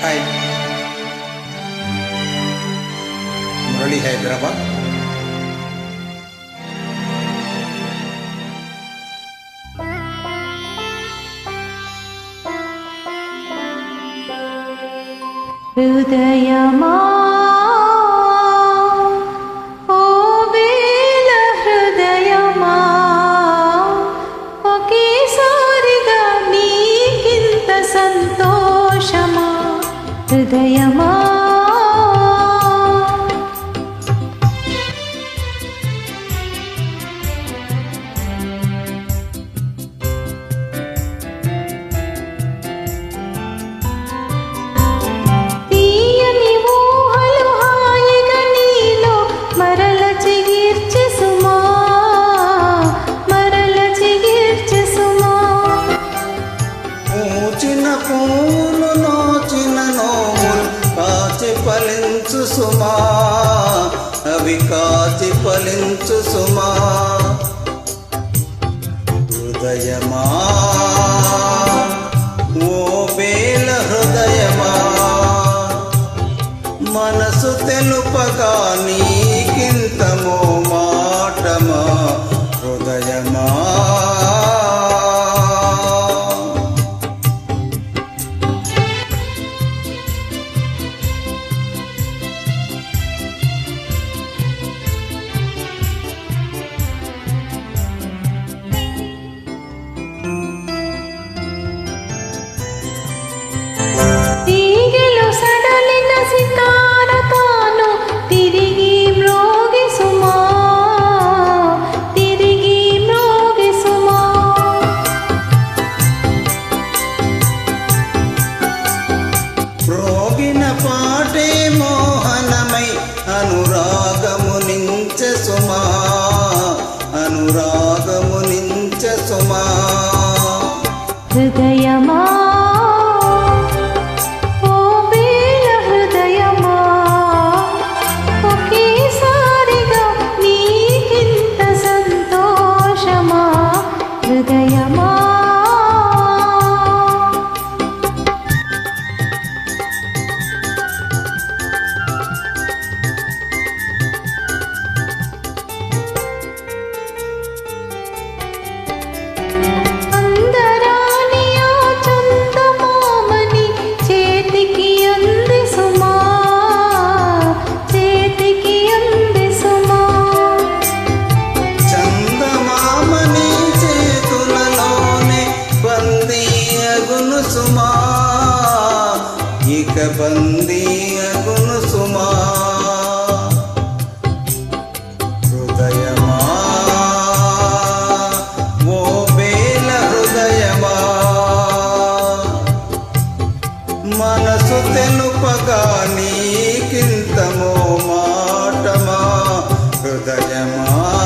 Hi Murali Hyderabad ஹிருதயமா హృదయమా అవి కాచి ఫలించు సుమా. హృదయమా? ఓ హృదయమా? మనసు తెలుపగా నీకింతమో అనురాగము నించ సుమా. హృదయమా ఇక బందీ అగును సుమా. హృదయమా? ఓ పేల హృదయమా? మనసు తెలుపగా నీకింతమో మాటమా? హృదయమా?